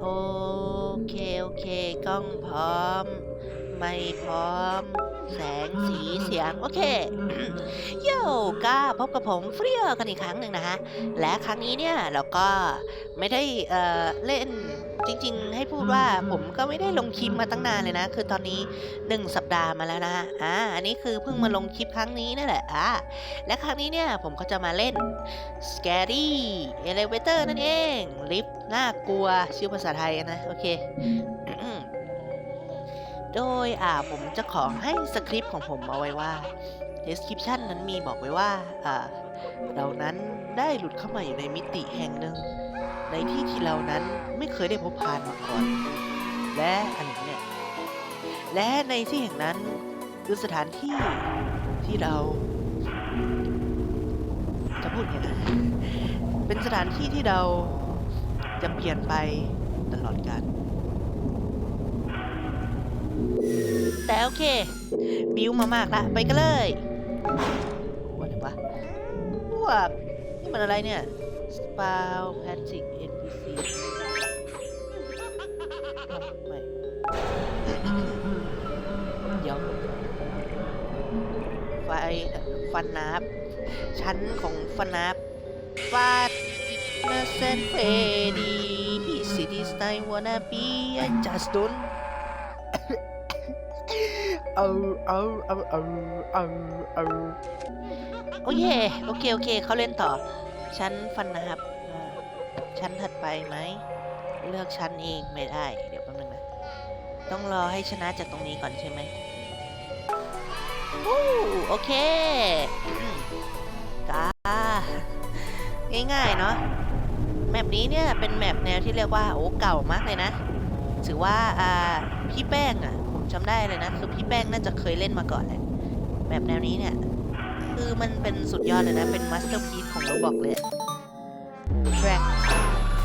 โอเค โอเค กล้องพร้อม ไม่พร้อม แสงสีเสียง โอเค โย่ก็พบกับผมเฟรียกันอีกครั้งหนึ่งนะฮะ และครั้งนี้เนี่ย เราก็ไม่ได้เออเล่น จริง ๆ ให้พูดว่าผมก็ไม่ได้ลงคลิปมาตั้งนานเลยนะ คือตอนนี้ 1 สัปดาห์มาแล้วนะฮะอ่าอันนี้คือเพิ่งมาลงคลิปครั้งนี้นั่นแหละอ่าและครั้งนี้เนี่ยผมก็จะมาเล่น Scary Elevator นั่นเองลิฟต์น่ากลัวชื่อภาษาไทยนะ โอเคโดยอ่าผมจะขอให้สคริปต์ของผมเอาไว้ว่า description นั้นมีบอกไว้ว่าอ่าเรานั้นได้หลุดเข้ามาอยู่ในมิติแห่งหนึ่ง ในที่ที่เรานั้นไม่เคยได้พบผ่านมาก่อน และอะไรเนี่ยและในที่แห่งนั้นคือสถานที่ที่เรา จะพูดไงนะเป็นสถานที่ที่เราจะเปลี่ยนไปตลอดกาลแต่โอเค บิวมามากละ ไปกันเลยว่าอะไรวะพวกนี่มันอะไรเนี่ย สปาวแพทริก NPC อ้าวไม่เดี๋ยวไฟฟันนับชั้นของฟันนับฟาดมาเซนเฟดีพี่ซิตี้สไตล์วานาบีไอจัสตุนเอาเอาเอาเอาเอาเอาโอเคโอเค โอเค เขาเล่นต่อ ชั้นฟันนะครับชั้นถัดไปไหม เลือกชั้นเองไม่ได้ เดี๋ยวแป๊บนึงนะ ต้องรอให้ชนะจากตรงนี้ก่อนใช่ไหมอู้โอเคกาง่ายๆ เนาะแมปนี้เนี่ยเป็นแมปแนวที่เรียกว่าโอ้เก่ามากเลยนะ ถือว่าอ่าพี่แป้งอะ ผมจำได้เลยนะ คือพี่แป้งน่าจะเคยเล่นมาก่อนแหละแบบแนวนี้เนี่ย คือมันเป็นสุดยอดเลยนะ เป็นมาสเตอร์พีซของเราบอกเลย แทร็ก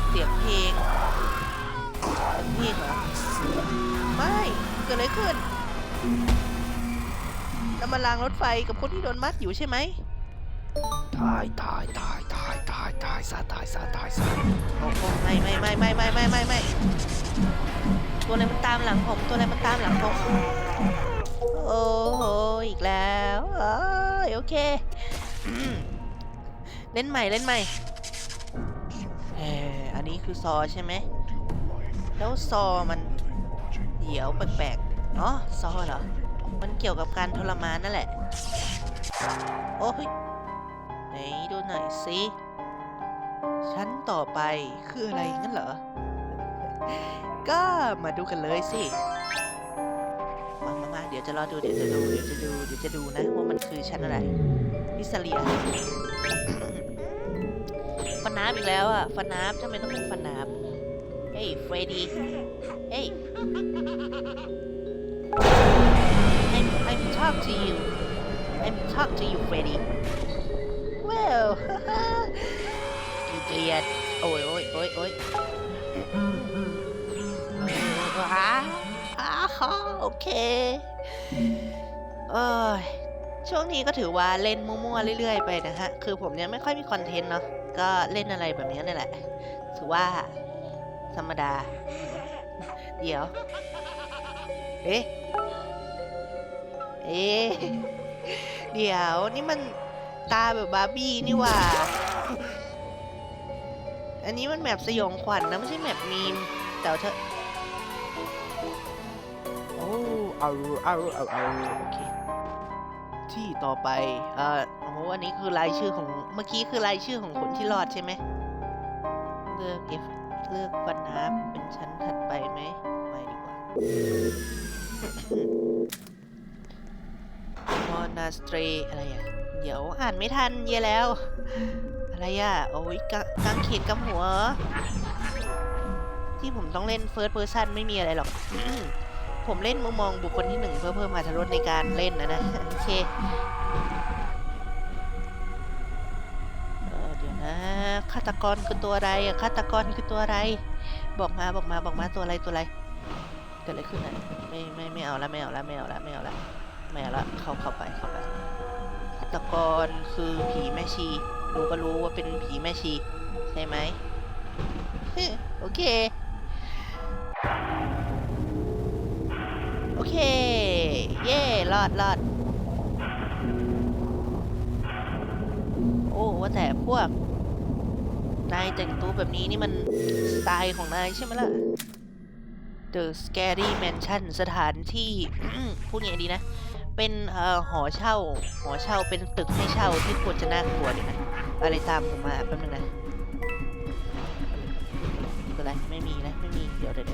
เสียงเพลงเสียงเพลงเหรอ ไม่ เกิดอะไรขึ้นแล้วมารางรถไฟกับคนที่โดนมัดอยู่ใช่ไหมตายตายตายตายตายตายซะตายซะตายซะโอ้โหไม่ไม่ไม่ไม่ไม่ไม่ไม่ไม่ตัวอะไรมันตามหลังผม ตัวอะไรมันตามหลังผม โอ้โหอีกแล้วเอ้ยโอเคอืมเล่นใหม่เล่นใหม่เอันนี้คือซอใช่ไหม แล้วซอมันเดี๋ยวแปลกๆอ๋อซอเหรอ มันเกี่ยวกับการทรมานนั่นแหละ โอ้ยไหนดูหน่อยสิชั้นต่อไปคืออะไรงั้นเหรอ ก็มาดูกันเลยสิ มามามาเดี๋ยวจะรอดู เดี๋ยวจะดู เดี๋ยวจะดู เดี๋ยวจะดูนะว่ามันคือชั้นอะไรนิสเลีย ฟันน้ำอีกแล้วอะฟันน้ำทำไมต้องเป็นฟันน้ำเฮ้ยเฟรดี้เฮ้ย I'm I'm talk to you I'm talk to you Freddy Well กูเกียดโอ้ยโอ้ยโอ้ยโอ้ยอ้าอ้าโอเคเอ้ยช่วงนี้ก็ถือว่าเล่นมั่วๆเรื่อยๆไปนะฮะ คือผมเนี่ยไม่ค่อยมีคอนเทนต์เนาะ ก็เล่นอะไรแบบนี้นี่แหละ ถือว่า ธรรมดา เดี๋ยว เอ๊ะ เอ๊ะ เดี๋ยวนี่มันตาแบบบาร์บี้นี่ว่า อันนี้มันแมปสยองขวัญนะไม่ใช่แมปมีม แต่เอาเอโอ้เอาเอาเอาเอาโอเค ที่ต่อไป เอ่อ โอ้โหอันนี้คือรายชื่อของเมื่อกี้คือรายชื่อของคนที่รอดใช่ไหมเลือกเลือกปัญหาเป็นชั้นถัดไปไหมไม่ดีกว่า มอนาสเตรอะไรอะ เดี๋ยวอ่านไม่ทันเยแล้ว อะไรอะ โอ้ยกกางเขนกำหัว ที่ผมต้องเล่นเฟิร์สเพ r ร์ซันไม่มีอะไรหรอกผมเล่นมุมมองบุคคลที่หนึ่งเพื่อเพิ่มอรรถรสในการเล่นนะนะ โอเค ฆาตกรคือตัวอะไรฆาตกรคือตัวอะไร บอกมาบอกมาบอกมาตัวอะไรตัวอะไรเกิดอะไรขึ้นอะไม่ไม่ไม่เอาละไม่เอาละไม่เอาละไม่เอาละไม่เอาละเข้าเข้าไปเข้าไปฆาตกรคือผีแม่ชีรู้ก็รู้ว่าเป็นผีแม่ชีใช่ไหมโอเคโอเค เย่รอดรอดโอ้ว่าแต่พวก นายแต่งตัวแบบนี้นี่มันสไตล์ของนายใช่ไหมล่ะ The Scary Mansion สถานที่ พูดยังไงดีนะ เป็นเอ่อหอเช่า หอเช่าเป็นตึกให้เช่าที่ควรจะน่ากลัวดีนะ อะไรตามผมมาแป๊บนึงนะอะไรไม่มีนะ ไม่มี เดี๋ยวเดี๋ยว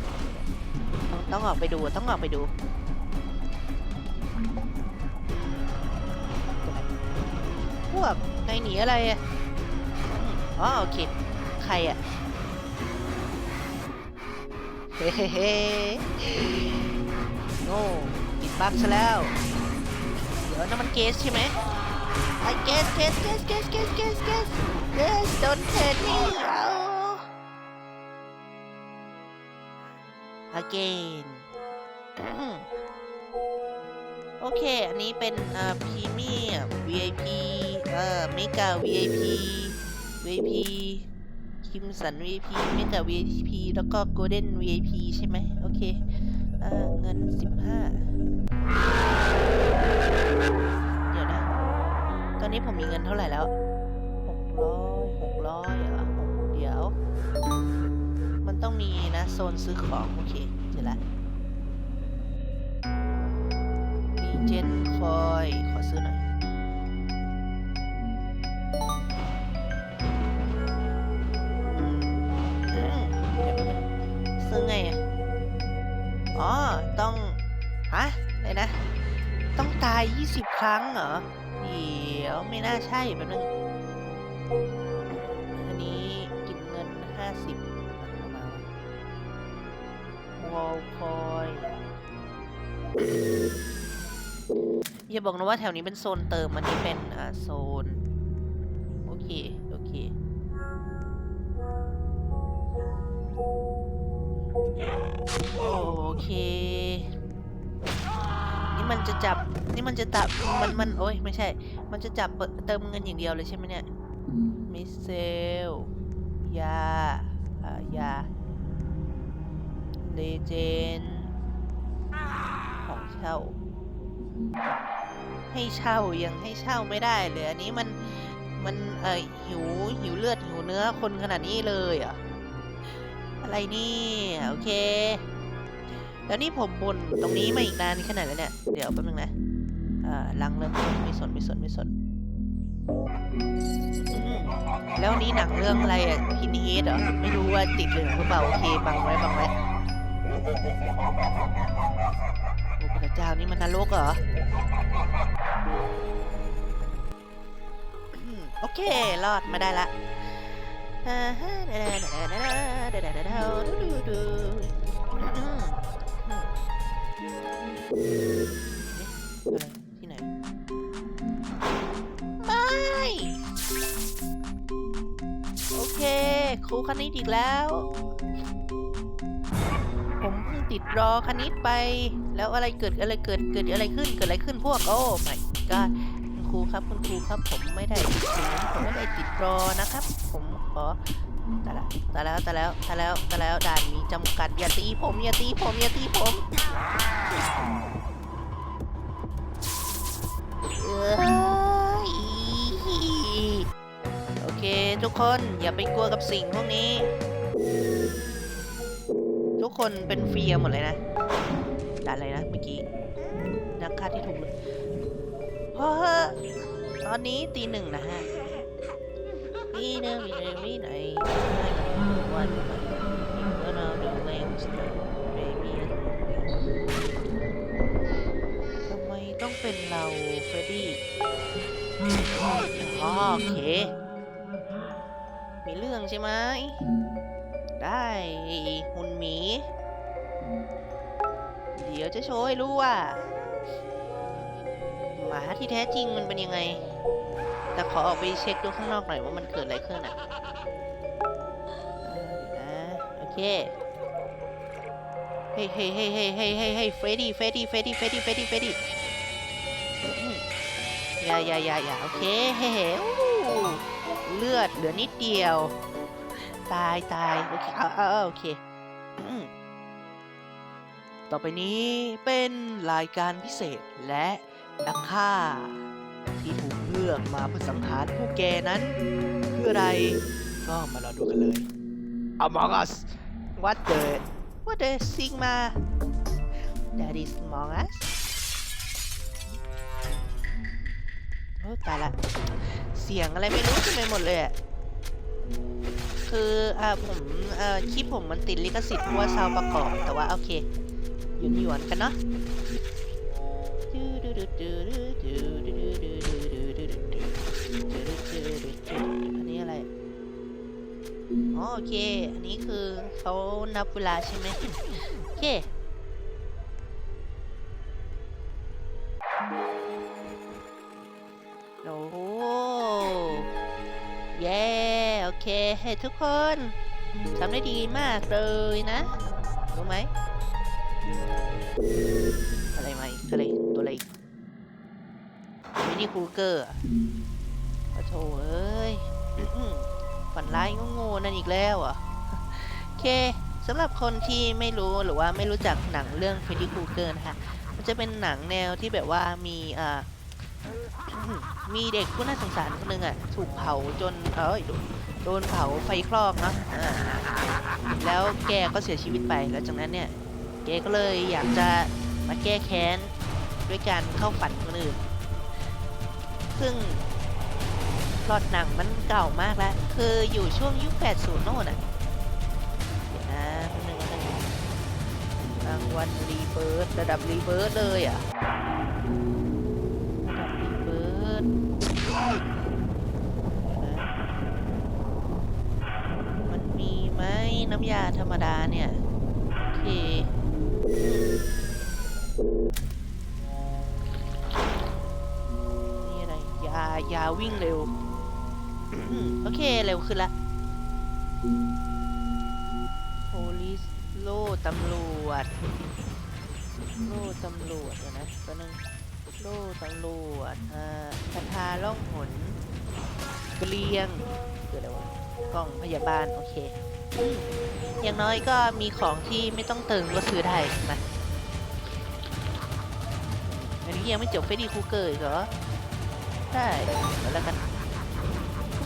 ต้องต้องออกไปดู ต้องออกไปดูพวกนายหนีอะไรอะ อ๋อโอเค ใครอะเฮ้เฮ้เฮ้โง่ปิดบั๊กซะแล้ว เดี๋ยวนั่นมันเกสใช่ไหมไอเกสเกสเกสเกสเกสเกสเกสเกสโดนเทนนี่เอา again อืมโอเค อันนี้เป็นเอ่อพรีเมียม VIP เอ่อเมกา VIP VIP คิมสัน VIP เมกา VIP แล้วก็ Golden VIP ใช่ไหมโอเคเออเงิน 15 เดี๋ยวนะ ตอนนี้ผมมีเงินเท่าไหร่แล้ว 600 600เหรอเดี๋ยว มันต้องมีนะโซนซื้อของ โอเคเจอละรีเจน อ๋อ ต้อง ฮะอะไรนะ ต้องตาย 20 ครั้งเหรอ เดี๋ยวไม่น่าใช่แป๊บนึง อันนี้กินเงิน 50มาวอลคอยอย่าบอกนะว่าแถวนี้เป็นโซนเติม อันนี้เป็นอ่าโซน โอเค โอเคโอเค นี่มันจะจับ นี่มันจะตับ มันมันโอ้ยไม่ใช่ มันจะจับเปิดเติมเงินอย่างเดียวเลยใช่ไหมเนี่ย มิเซล ยาอ่ายา เลเจน ของเช่า ให้เช่ายังให้เช่าไม่ได้เลยอันนี้มัน มันเอ่อหิวหิวเลือดหิวเนื้อคนขนาดนี้เลยเหร ออะไรนี่โอเค แล้วนี่ผมบนตรงนี้มาอีกนานขนาดแล้วเนี่ย เดี๋ยวแป๊บนึงนะอ่าลังเริ่มต้นไม่สนไม่สนไม่สนอืมแล้วนี่หนังเรื่องอะไรอะพินเฮดเหรอ ไม่รู้ว่าติดเหลืองหรือเปล่าโอเคบังไว้บังไว้โอ้พระเจ้านี่มันนรกเหรออืมโอเค รอดมาได้ละ ที่ไหน ไม่ โอเค ครูคณิตอีกแล้ว ผมเพิ่งติดรอคณิตไป แล้วอะไรเกิดอะไรเกิดเกิดอะไรขึ้นเกิดอะไรขึ้นพวก โอ้ไม่ก็คุณครูครับคุณครูครับผมไม่ได้ติดศูนย์ผมไม่ได้ติดรอนะครับ ผม ขอแต่ละแต่แล้วแต่แล้วแต่แล้วแต่แล้วด่านมีจำกัดอย่าตีผมอย่าตีผมอย่าตีผมโอเคทุกคนอย่าไปกลัวกับสิ่งพวกนี้ ทุกคนเป็นเฟียหมดเลยนะด่านอะไรนะเมื่อกี้นักฆ่าที่ถูกเลยเพราะตอนนี้ตีหนึ่งนะฮะ ตีหนึ่งมีไหนมีไหนวันก็นอนดูเลนส์เบบี้ทำไมต้องเป็นเราเฟรดดี้อ๋อโอเค มีเรื่องใช่ไหม ได้หุ่นหมี เดี๋ยวจะโชว์ให้รู้ว่า หมาที่แท้จริงมันเป็นยังไง แต่ขอออกไปเช็คดูข้างนอกหน่อยว่ามันเกิดอะไรขึ้นอะนะโอเค เฮ้ยเฮ้ยเฮ้ยเฮ้ยเฮ้ยเฮ้ยเฮ้ยเฟรดดี้เฟรดดี้เฟรดดี้เฟรดดี้เฟรดดี้เฟรดดี้อย่าอย่าอย่าอย่าโอเคเฮ้ยเฮ้เลือดเหลือนิดเดียว ตายตายโอเคเอาเอาโอเคต่อไปนี้เป็นรายการพิเศษและนักฆ่า ลือกมาเพื่อสังหารพวกแกนั้นคืออะไร ก็มารอดูกันเลย Among Us What the What the Sigma That is Among Us โอ้ตายละ เสียงอะไรไม่รู้เต็มไปหมดเลยอะคืออ่าผมเอ่อคลิปผมมันติดลิขสิทธิ์เพราะว่าซาวด์ประกอบ แต่ว่าโอเคหยวนหยวนๆกันเนาะอัน เค อันนี้คือเขานับเวลาใช่ไหมโอเคโอ้เย้โอเคให้ทุกคนทำได้ดีมากเลยนะ รู้ไหม อะไรไหมาอีกอะไรตัวอะไรอีกมินิคูเกอร์โอ้โถเอ้ย ฝันร้ายโง่ๆนั่นอีกแล้วอะโอเคสำหรับคนที่ไม่รู้หรือว่าไม่รู้จักหนังเรื่อง Freddy Krueger นะคะมันจะเป็นหนังแนวที่แบบว่ามีอ่ามีเด็กผู้น่าสงสารคนหนึ่งอะถูกเผาจนเอ้ยโดนเผาไฟคลอกเนาะอ่าแล้วแกก็เสียชีวิตไปแล้วจากนั้นเนี่ยแกก็เลยอยากจะมาแก้แค้นด้วยการเข้าฝันคนอื่น ซึ่ง ล็อตหนังมันเก่ามากแล้ว คืออยู่ช่วงยุค 80 โน่นอะนะแป๊บนึงแป๊บนึงรางวัลรีเบิร์ดระดับรีเบิร์ดเลยอะ ระดับรีเบิร์ดมันมีไหมน้ำยาธรรมดาเนี่ย โอเคนี่อะไร ยายาวิ่งเร็ว โอเค เร็วขึ้นละ police โล่ตำรวจ โล่ตำรวจเดี๋ยวนะตัวนึงโล่ตำรวจอ่าคาถาล่องหนเกลียงคืออะไรวะกล่องพยาบาล โอเค อย่างน้อยก็มีของที่ไม่ต้องเติมก็ซื้อได้มาอันนี้ยังไม่จบเฟรดดี้คูเกอร์อีกเหรอ ได้แล้วกัน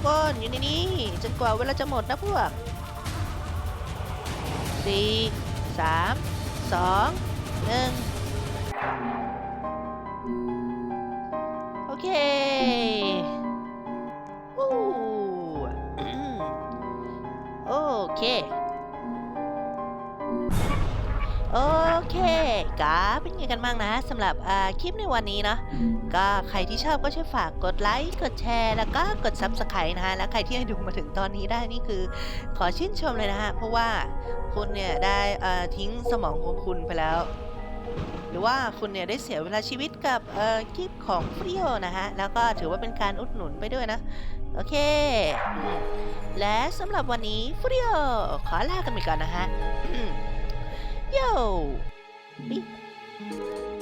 ทุกคนอยู่ในนี้จนกว่าเวลาจะหมดนะพวกสี่สามสองหนึ่ง นไงกันบ้างนะสำหรับอ่าคลิปในวันนี้เนาะก็ใครที่ชอบก็ช่วยฝากกดไลค์กดแชร์ แล้วก็กด Subscribe นะฮะ และใครที่ให้ดูมาถึงตอนนี้ได้นี่คือ ขอชื่นชมเลยนะฮะ เพราะว่าคุณเนี่ยได้อ่าทิ้งสมองของคุณไปแล้ว หรือว่าคุณเนี่ยได้เสียเวลาชีวิตกับเอ่อคลิปของฟรีโอนะฮะ แล้วก็ถือว่าเป็นการอุดหนุนไปด้วยนะโอเคอืมและสำหรับวันนี้ฟรีโอขอลากันไปก่อนนะฮะอืมโย่ ปิ๊